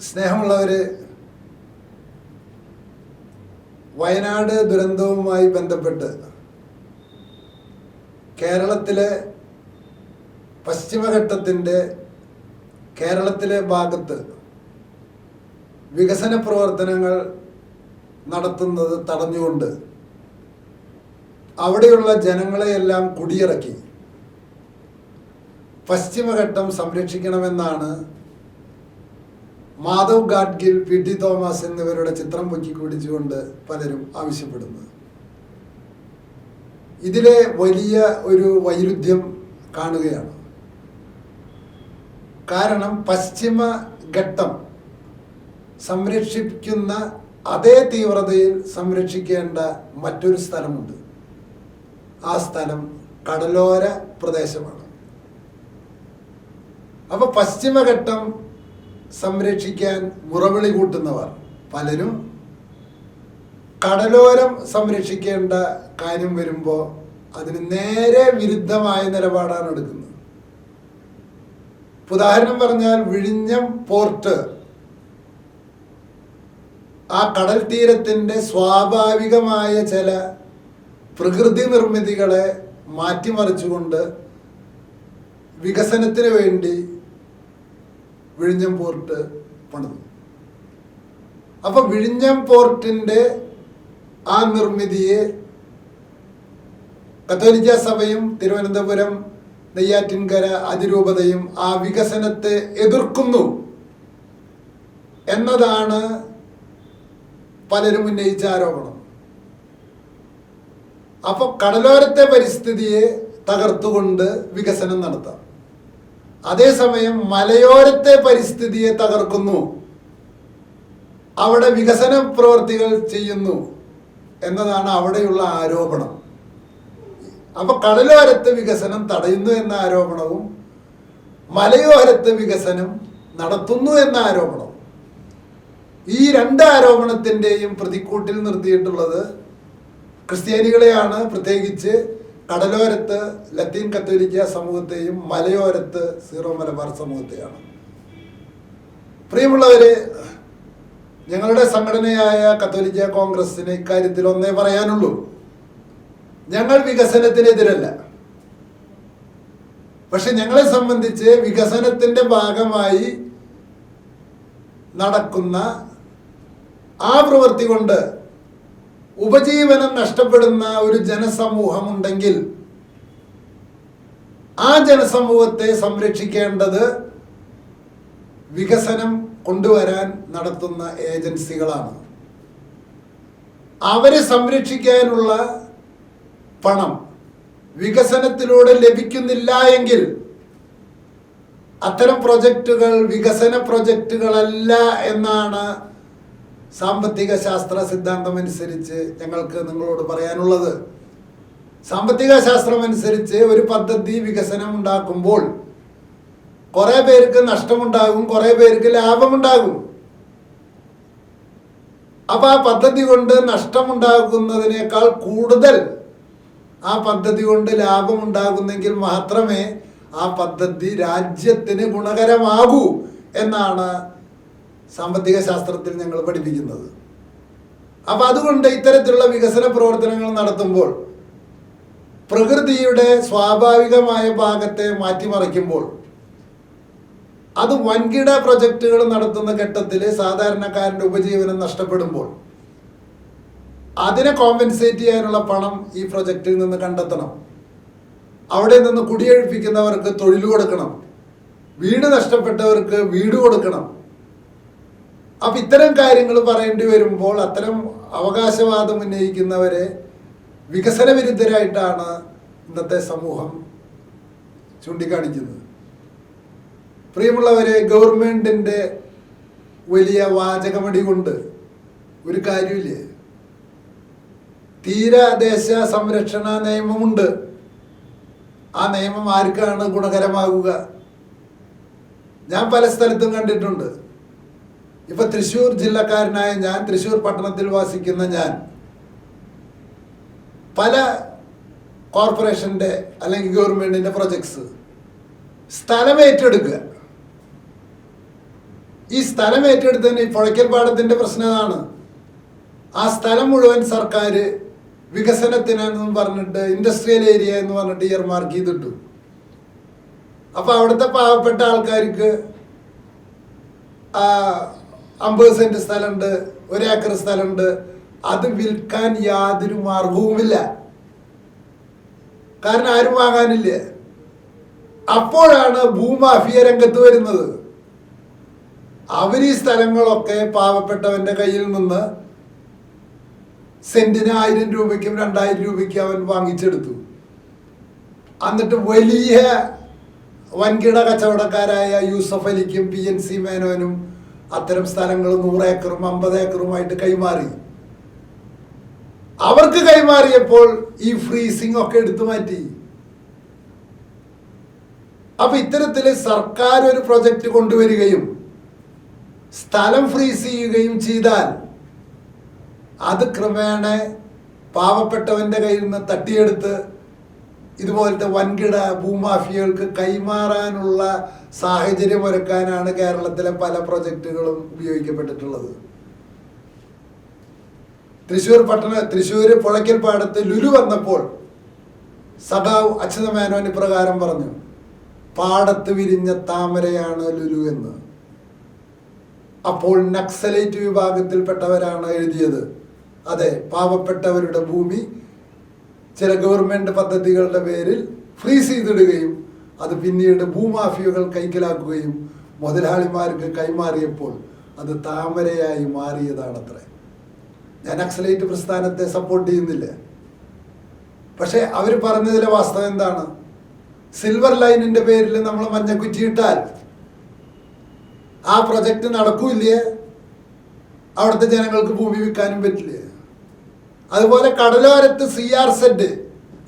സ്നേഹമുള്ളവർ വയനാട് ദുരന്തവുമായി ബന്ധപ്പെട്ട് കേരളത്തിലെ പശ്ചിമഘട്ടത്തിന്റെ കേരളത്തിലെ ഭാഗത്ത് വികസന പ്രവർത്തനങ്ങൾ നടത്തുന്നത് തടഞ്ഞുകൊണ്ട് അവിടെയുള്ള ജനങ്ങളെയെല്ലാം കുടിയിറക്കി പശ്ചിമഘട്ടം സംരക്ഷിക്കണമെന്നാണ് മാധവ് ഗാഡ്ഗിൽ പി ടി തോമസ് എന്നിവരുടെ ചിത്രം പൊക്കിക്കൂടിച്ചുകൊണ്ട് പലരും ആവശ്യപ്പെടുന്നത് ഇതിലെ വലിയ ഒരു വൈരുദ്ധ്യം കാണുകയാണ്. കാരണം പശ്ചിമ ഘട്ടം സംരക്ഷിക്കുന്ന അതേ തീവ്രതയിൽ സംരക്ഷിക്കേണ്ട മറ്റൊരു സ്ഥലമുണ്ട്. ആ സ്ഥലം കടലോര പ്രദേശമാണ്. അപ്പോൾ പശ്ചിമഘട്ടം സംരക്ഷിക്കാൻ മുറവിളി കൂട്ടുന്നവർ പലരും കടലോരം സംരക്ഷിക്കേണ്ട കാര്യം വരുമ്പോൾ അതിന് നേരെ വിരുദ്ധമായ നിലപാടാണ് എടുക്കുന്നത്. ഉദാഹരണം പറഞ്ഞാൽ വിഴിഞ്ഞം പോർട്ട് ആ കടൽ തീരത്തിന്റെ സ്വാഭാവികമായ ചില പ്രകൃതി നിർമ്മിതികളെ മാറ്റിമറിച്ചുകൊണ്ട് വികസനത്തിന് വേണ്ടി വിഴിഞ്ഞം പോർട്ട് പണിതു. അപ്പൊ വിഴിഞ്ഞം പോർട്ടിന്റെ ആ നിർമ്മിതിയെ കത്തോലിക്ക സഭയും തിരുവനന്തപുരം നെയ്യാറ്റിൻകര അതിരൂപതയും ആ വികസനത്തെ എതിർക്കുന്നു എന്നതാണ് പലരും ഉന്നയിച്ച ആരോപണം. അപ്പൊ കടലോരത്തെ പരിസ്ഥിതിയെ തകർത്തുകൊണ്ട് വികസനം നടത്താം. അതേസമയം മലയോരത്തെ പരിസ്ഥിതിയെ തകർക്കുന്നു. അവിടെ വികസന പ്രവർത്തികൾ ചെയ്യുന്നു എന്നതാണ് അവിടെയുള്ള ആരോപണം. അപ്പൊ കടലോരത്ത് വികസനം തടയുന്നു എന്ന ആരോപണവും മലയോരത്ത് വികസനം നടത്തുന്നു എന്ന ആരോപണവും. ഈ രണ്ട് ആരോപണത്തിന്റെയും പ്രതിക്കൂട്ടിൽ നിർത്തിയിട്ടുള്ളത് ക്രിസ്ത്യാനികളെയാണ്. പ്രത്യേകിച്ച് കടലോരത്ത് ലത്തീൻ കത്തോലിക്ക സമൂഹത്തെയും മലയോരത്ത് സീറോ മലബാർ സമൂഹത്തെയാണ്. പ്രിയമുള്ളവര് ഞങ്ങളുടെ സംഘടനയായ കത്തോലിക്ക കോൺഗ്രസിന് ഇക്കാര്യത്തിൽ ഒന്നേ പറയാനുള്ളൂ. ഞങ്ങൾ വികസനത്തിനെതിരല്ല. പക്ഷെ ഞങ്ങളെ സംബന്ധിച്ച് വികസനത്തിന്റെ ഭാഗമായി നടക്കുന്ന ആ പ്രവൃത്തി കൊണ്ട് ഉപജീവനം നഷ്ടപ്പെടുന്ന ഒരു ജനസമൂഹം ഉണ്ടെങ്കിൽ ആ ജനസമൂഹത്തെ സംരക്ഷിക്കേണ്ടത് വികസനം കൊണ്ടുവരാൻ നടത്തുന്ന ഏജൻസികളാണ്. അവരെ സംരക്ഷിക്കാനുള്ള പണം വികസനത്തിലൂടെ ലഭിക്കുന്നില്ല എങ്കിൽ അത്തരം പ്രൊജക്റ്റുകൾ വികസന പ്രൊജക്റ്റുകളല്ല എന്നാണ് സാമ്പത്തിക ശാസ്ത്ര സിദ്ധാന്തം അനുസരിച്ച് ഞങ്ങൾക്ക് നിങ്ങളോട് പറയാനുള്ളത്. സാമ്പത്തിക ശാസ്ത്രം അനുസരിച്ച് ഒരു പദ്ധതി വികസനം ഉണ്ടാക്കുമ്പോൾ കുറെ പേർക്ക് നഷ്ടമുണ്ടാകും കുറെ പേർക്ക് ലാഭമുണ്ടാകും. അപ്പൊ ആ പദ്ധതി കൊണ്ട് നഷ്ടമുണ്ടാകുന്നതിനേക്കാൾ കൂടുതൽ ആ പദ്ധതി കൊണ്ട് ലാഭമുണ്ടാകുന്നെങ്കിൽ മാത്രമേ ആ പദ്ധതി രാജ്യത്തിന് ഗുണകരമാകൂ എന്നാണ് സാമ്പത്തിക ശാസ്ത്രത്തിൽ ഞങ്ങൾ പഠിപ്പിക്കുന്നത്. അപ്പൊ അതുകൊണ്ട് ഇത്തരത്തിലുള്ള വികസന പ്രവർത്തനങ്ങൾ നടത്തുമ്പോൾ പ്രകൃതിയുടെ സ്വാഭാവികമായ ഭാഗത്തെ മാറ്റിമറിക്കുമ്പോൾ അത് വൻകിട പ്രൊജക്റ്റുകൾ നടത്തുന്ന ഘട്ടത്തിൽ സാധാരണക്കാരന്റെ ഉപജീവനം നഷ്ടപ്പെടുമ്പോൾ അതിനെ കോമ്പൻസേറ്റ് ചെയ്യാനുള്ള പണം ഈ പ്രൊജക്റ്റിൽ നിന്ന് കണ്ടെത്തണം. അവിടെ നിന്ന് കുടിയൊഴിപ്പിക്കുന്നവർക്ക് തൊഴിൽ കൊടുക്കണം. വീട് നഷ്ടപ്പെട്ടവർക്ക് വീട് കൊടുക്കണം. അപ്പൊ ഇത്തരം കാര്യങ്ങൾ പറയേണ്ടി വരുമ്പോൾ അത്തരം അവകാശവാദം ഉന്നയിക്കുന്നവരെ വികസന വിരുദ്ധരായിട്ടാണ് ഇന്നത്തെ സമൂഹം ചൂണ്ടിക്കാണിക്കുന്നത്. പ്രിയമുള്ളവരെ ഗവൺമെന്റിന്റെ വലിയ വാചകമടി കൊണ്ട് ഒരു കാര്യമില്ല? തീരദേശ സംരക്ഷണ നിയമമുണ്ട്. ആ നിയമം ആർക്കാണ് ഗുണകരമാകുക? ഞാൻ പല സ്ഥലത്തും കണ്ടിട്ടുണ്ട്. ഇപ്പൊ തൃശ്ശൂർ ജില്ലക്കാരനായ ഞാൻ തൃശ്ശൂർ പട്ടണത്തിൽ വാസിക്കുന്ന ഞാൻ പല കോർപ്പറേഷന്റെ അല്ലെങ്കിൽ ഗവൺമെന്റിന്റെ പ്രൊജക്ട്സ് സ്ഥലം ഏറ്റെടുക്കുക. ഈ സ്ഥലം ഏറ്റെടുത്തതിന് ഈ പുഴയ്ക്കൽ പാടത്തിന്റെ പ്രശ്നം അതാണ്. ആ സ്ഥലം മുഴുവൻ സർക്കാർ വികസനത്തിനെന്നും പറഞ്ഞിട്ട് ഇൻഡസ്ട്രിയൽ ഏരിയ എന്ന് പറഞ്ഞിട്ട് ഇയർ മാർക്ക് ചെയ്തിട്ടു. അപ്പൊ അവിടുത്തെ പാവപ്പെട്ട ആൾക്കാർക്ക് അമ്പത് സെന്റ് സ്ഥലമുണ്ട് ഒരേക്കർ സ്ഥലമുണ്ട് അത് വിൽക്കാൻ യാതൊരു മാർഗവുമില്ല. കാരണം ആരും വാങ്ങാനില്ല? അപ്പോഴാണ് ഭൂമാഫിയ രംഗത്ത് വരുന്നത്. അവർ ഈ സ്ഥലങ്ങളൊക്കെ പാവപ്പെട്ടവന്റെ കയ്യിൽ നിന്ന് സെന്റിന് ആയിരം രൂപയ്ക്കും രണ്ടായിരം രൂപയ്ക്കും അവൻ വാങ്ങിച്ചെടുത്തു. എന്നിട്ട് വലിയ വൻകിട കച്ചവടക്കാരായ യൂസഫ് അലിക്കും പി എൻ സി മേനോനും അത്തരം സ്ഥലങ്ങൾ നൂറ് ഏക്കറും അമ്പത് ഏക്കറുമായിട്ട് കൈമാറി. അവർക്ക് കൈമാറിയപ്പോൾ ഈ ഫ്രീസിംഗ് ഒക്കെ എടുത്തു മാറ്റി. അപ്പൊ ഇത്തരത്തിൽ സർക്കാർ ഒരു പ്രൊജക്റ്റ് കൊണ്ടുവരികയും സ്ഥലം ഫ്രീസ് ചെയ്യുകയും ചെയ്താൽ അത് ക്രമേണ പാവപ്പെട്ടവന്റെ കയ്യിൽ നിന്ന് തട്ടിയെടുത്ത് ഇതുപോലത്തെ വൻകിട ഭൂമാഫിയകൾക്ക് കൈമാറാനുള്ള സാഹചര്യം ഒരുക്കാനാണ് കേരളത്തിലെ പല പ്രൊജക്റ്റുകളും ഉപയോഗിക്കപ്പെട്ടിട്ടുള്ളത്. തൃശ്ശൂർ പട്ടണ തൃശ്ശൂർ പുഴയ്ക്കൽ പാടത്ത് ലുലു വന്നപ്പോൾ സഖാവ് അച്യുത മേനോൻ ഇപ്രകാരം പറഞ്ഞു പാടത്ത് വിരിഞ്ഞ താമരയാണ് ലുലു എന്ന്. അപ്പോൾ നക്സലൈറ്റ് വിഭാഗത്തിൽപ്പെട്ടവരാണ് എഴുതിയത്. അതെ പാവപ്പെട്ടവരുടെ ഭൂമി ചില ഗവൺമെന്റ് പദ്ധതികളുടെ പേരിൽ ഫ്രീസ് ചെയ്തിടുകയും അത് പിന്നീട് ഭൂമാഫിയകൾ കൈക്കലാക്കുകയും മുതലാളിമാർക്ക് കൈമാറിയപ്പോൾ അത് താമരയായി മാറിയതാണത്രേ. ഞാൻ നക്സലൈറ്റ് പ്രസ്ഥാനത്തെ സപ്പോർട്ട് ചെയ്യുന്നില്ല. പക്ഷേ അവർ പറഞ്ഞതിലെ വാസ്തവം എന്താണ്? സിൽവർ ലൈനിന്റെ പേരിൽ നമ്മൾ മഞ്ഞക്കുറ്റിയിട്ടാൽ ആ പ്രൊജക്റ്റ് നടക്കൂല്ലേ? അവിടുത്തെ ജനങ്ങൾക്ക് ഭൂമി വിൽക്കാനും പറ്റില്ല? അതുപോലെ കടലോരത്ത് സി ആർ സെഡ്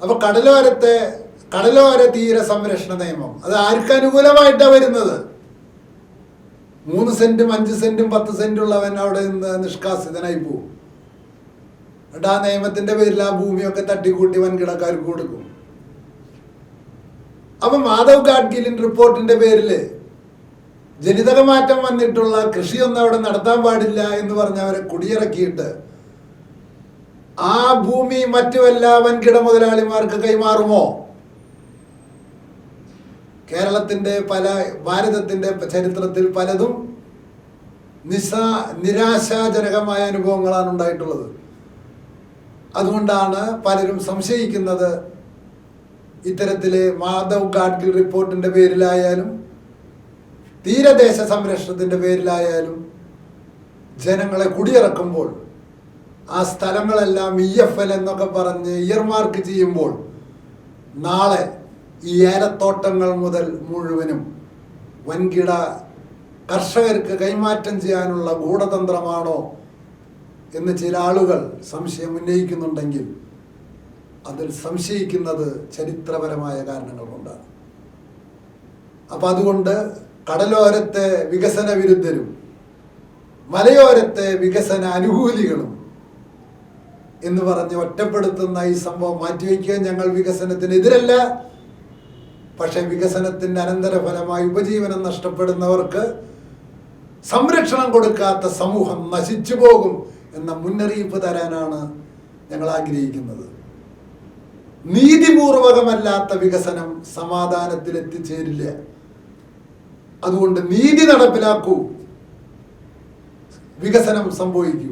അപ്പൊ കടലോരത്തെ കടലോര തീര സംരക്ഷണ നിയമം. അത് ആർക്ക് അനുകൂലമായിട്ടാണ് വരുന്നത്? മൂന്ന് സെന്റും അഞ്ച് സെന്റും പത്ത് സെന്റും ഉള്ളവൻ അവിടെ നിന്ന് നിഷ്കാസിതനായി പോകും എന്നിട്ട് ആ നിയമത്തിന്റെ പേരിൽ ആ ഭൂമിയൊക്കെ തട്ടിക്കൂട്ടി വൻകിടക്കാർക്ക് കൊടുക്കും. അപ്പൊ മാധവ് ഗാഡ്ഗിലിൻ റിപ്പോർട്ടിന്റെ പേരിൽ ജനിതക മാറ്റം വന്നിട്ടുള്ള കൃഷിയൊന്നും അവിടെ നടത്താൻ പാടില്ല എന്ന് പറഞ്ഞ് അവരെ കുടിയിറക്കിയിട്ട് ആ ഭൂമി മറ്റു എല്ലാ വൻകിട മുതലാളിമാർക്ക് കൈമാറുമോ? കേരളത്തിന്റെ പല ഭാരതത്തിന്റെ ചരിത്രത്തിൽ പലതും നിസ നിരാശാജനകമായ അനുഭവങ്ങളാണ് ഉണ്ടായിട്ടുള്ളത്. അതുകൊണ്ടാണ് പലരും സംശയിക്കുന്നത് ഇത്തരത്തിലെ മാധവ് ഗാഡ്ഗിൽ റിപ്പോർട്ടിന്റെ പേരിലായാലും തീരദേശ സംരക്ഷണത്തിന്റെ പേരിലായാലും ജനങ്ങളെ കുടിയിറക്കുമ്പോൾ ആ സ്ഥലങ്ങളെല്ലാം ഇ എഫ് എൽ എന്നൊക്കെ പറഞ്ഞ് ഇയർമാർക്ക് ചെയ്യുമ്പോൾ നാളെ ഈ ഏലത്തോട്ടങ്ങൾ മുതൽ മുഴുവനും വൻകിട കർഷകർക്ക് കൈമാറ്റം ചെയ്യാനുള്ള ഗൂഢതന്ത്രമാണോ എന്ന് ചില ആളുകൾ സംശയം ഉന്നയിക്കുന്നുണ്ടെങ്കിൽ അതിൽ സംശയിക്കുന്നത് ചരിത്രപരമായ കാരണങ്ങൾ കൊണ്ടാണ്. അപ്പം അതുകൊണ്ട് കടലോരത്തെ വികസന വിരുദ്ധരും മലയോരത്തെ വികസന അനുകൂലികളും എന്ന് പറഞ്ഞ് ഒറ്റപ്പെടുത്തുന്ന ഈ സംഭവം മാറ്റിവെക്കുക ഞങ്ങൾ വികസനത്തിനെതിരല്ല പക്ഷേ വികസനത്തിന്റെ അനന്തരഫലമായി ഉപജീവനം നഷ്ടപ്പെടുന്നവർക്ക് സംരക്ഷണം കൊടുക്കാത്ത സമൂഹം നശിച്ചു പോകും എന്ന മുന്നറിയിപ്പ് തരാനാണ് ഞങ്ങൾ ആഗ്രഹിക്കുന്നത്. നീതിപൂർവകമല്ലാത്ത വികസനം സമാധാനത്തിൽ എത്തിച്ചേരില്ല അതുകൊണ്ട് നീതി നടപ്പിലാക്കൂ. വികസനം സംഭവിക്കൂ.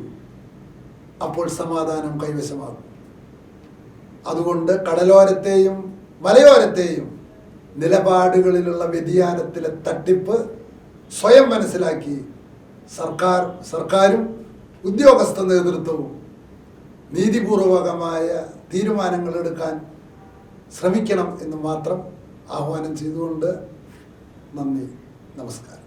അപ്പോൾ സമാധാനം കൈവശമാകും. അതുകൊണ്ട് കടലോരത്തെയും മലയോരത്തെയും നിലപാടുകളിലുള്ള വ്യതിയാനത്തിലെ തട്ടിപ്പ് സ്വയം മനസ്സിലാക്കി സർക്കാർ സർക്കാരും ഉദ്യോഗസ്ഥ നേതൃത്വവും നീതിപൂർവകമായ തീരുമാനങ്ങൾ എടുക്കാൻ ശ്രമിക്കണം എന്ന് മാത്രം ആഹ്വാനം ചെയ്തുകൊണ്ട് നന്ദി നമസ്കാരം.